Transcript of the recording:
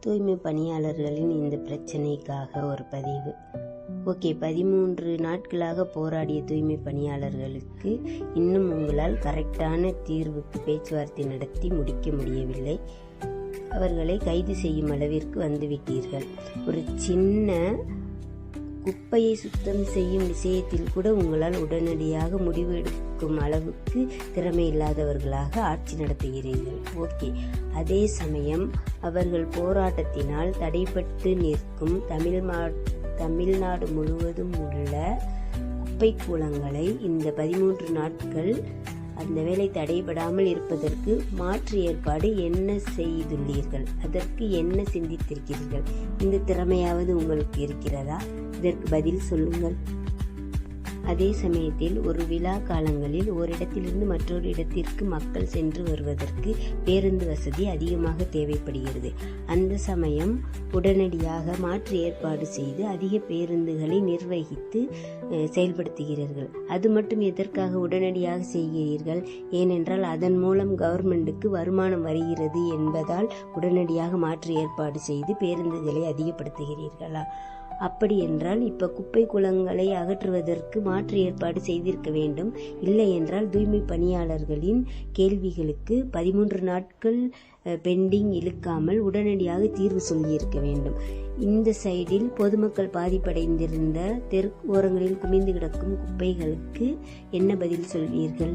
தூய்மை பணியாளர்களின் இந்த பிரச்சனைக்காக ஒரு பதிவு. ஓகே பதிமூன்று நாட்களாக போராடிய தூய்மை பணியாளர்களுக்கு இன்னும் உங்களால் கரெக்டான தீர்வுக்கு பேச்சுவார்த்தை நடத்தி முடிக்க முடியவில்லை. அவர்களை கைது செய்யும் அளவிற்கு வந்துவிட்டீர்கள். ஒரு சின்ன குப்பையை சுத்தம் செய்யும் விஷயத்தில் கூட உங்களால் உடனடியாக முடிவு எடுக்கும் அளவுக்கு திறமை இல்லாதவர்களாக ஆட்சி நடத்துகிறீர்கள். ஓகே. அதே சமயம் அவர்கள் போராட்டத்தினால் தடைப்பட்டு நிற்கும் தமிழ் மா தமிழ்நாடு முழுவதும் உள்ள குப்பை கூலங்களை இந்த பதிமூன்று நாட்கள் அந்த வேலை தடைபடாமல் இருப்பதற்கு மாற்று ஏற்பாடு என்ன செய்துள்ளீர்கள்? அதற்கு என்ன சிந்தித்திருக்கிறீர்கள்? இந்த திறமையாவது உங்களுக்கு இருக்கிறதா? இதற்கு பதில் சொல்லுங்கள். அதே சமயத்தில் ஒரு விழா காலங்களில் ஓரிடத்திலிருந்து மற்றொரு இடத்திற்கு மக்கள் சென்று வருவதற்கு பேருந்து வசதி அதிகமாக தேவைப்படுகிறது. அந்த சமயம் உடனடியாக மாற்று ஏற்பாடு செய்து அதிக பேருந்துகளை நிர்வகித்து செயல்படுத்துகிறீர்கள். அது மட்டும் எதற்காக உடனடியாக செய்கிறீர்கள்? ஏனென்றால் அதன் மூலம் கவர்மெண்ட்டுக்கு வருமானம் வருகிறது என்பதால் உடனடியாக மாற்று ஏற்பாடு செய்து பேருந்துகளை அதிகப்படுத்துகிறீர்களா? அப்படி என்றால் இப்ப குப்பை குளங்களை அகற்றுவதற்கு மாற்று ஏற்பாடு செய்திருக்க வேண்டும். இல்லை என்றால் தூய்மை பணியாளர்களின் கேள்விகளுக்கு பதிமூன்று நாட்கள் பெண்டிங் இழுக்காமல் உடனடியாக தீர்வு சொல்லியிருக்க வேண்டும். இந்த சைடில் பொதுமக்கள் பாதிப்படைந்திருந்த தெரு ஓரங்களில் குமிந்து கிடக்கும் குப்பைகளுக்கு என்ன பதில் சொல்வீர்கள்?